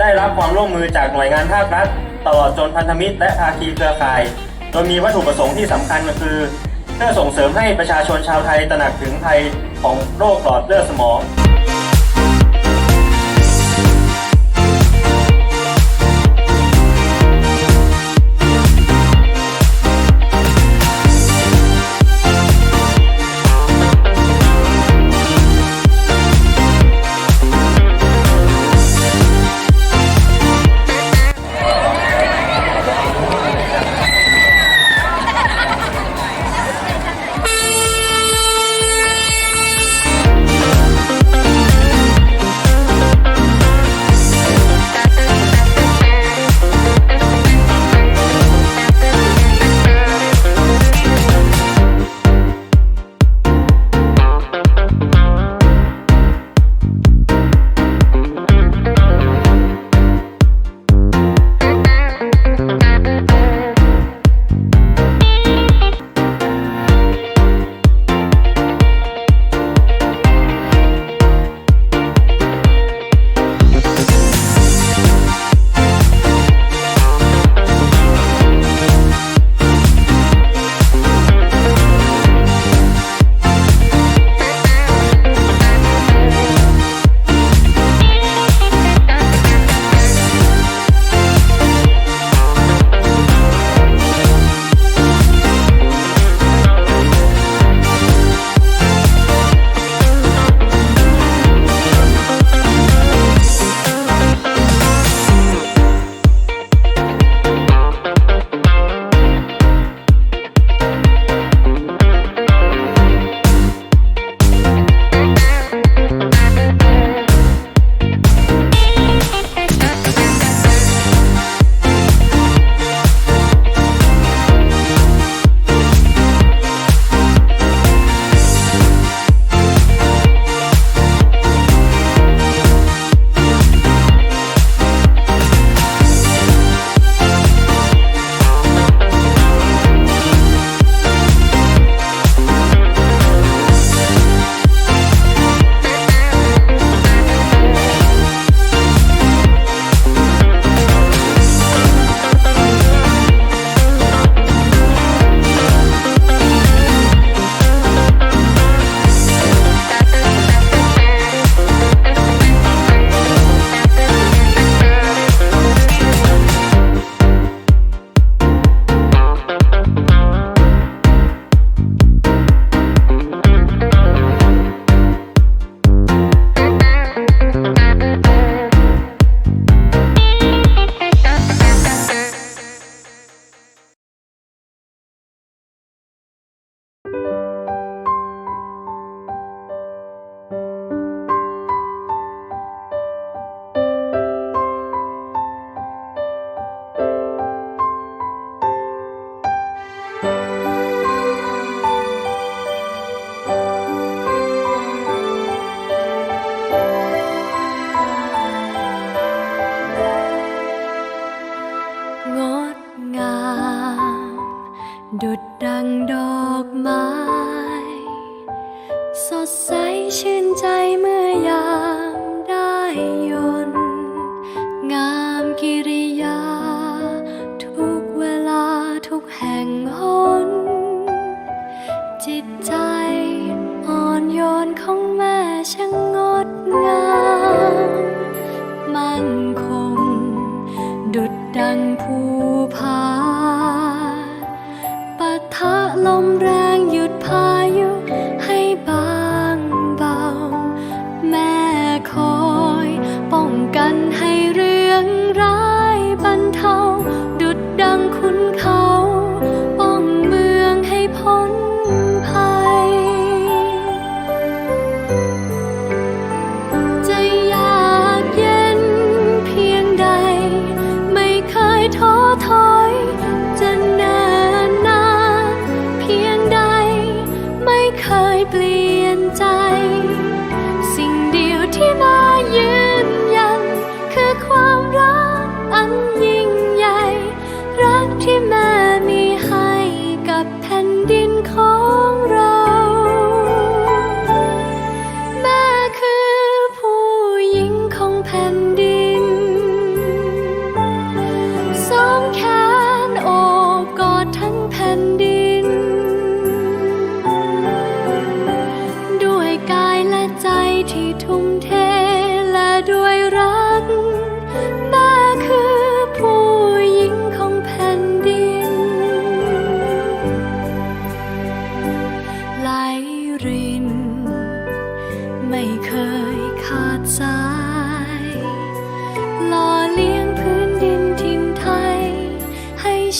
ได้รับความร่วมมือจากหน่วยงานภาครัฐ ตลอดจนพันธมิตรและภาคีเครือข่าย โดยมีวัตถุประสงค์ที่สำคัญก็คือ เพื่อส่งเสริมให้ประชาชนชาวไทยตระหนักถึงภัยของโรคหลอดเลือดสมอง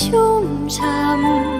ชุ่มช่ำ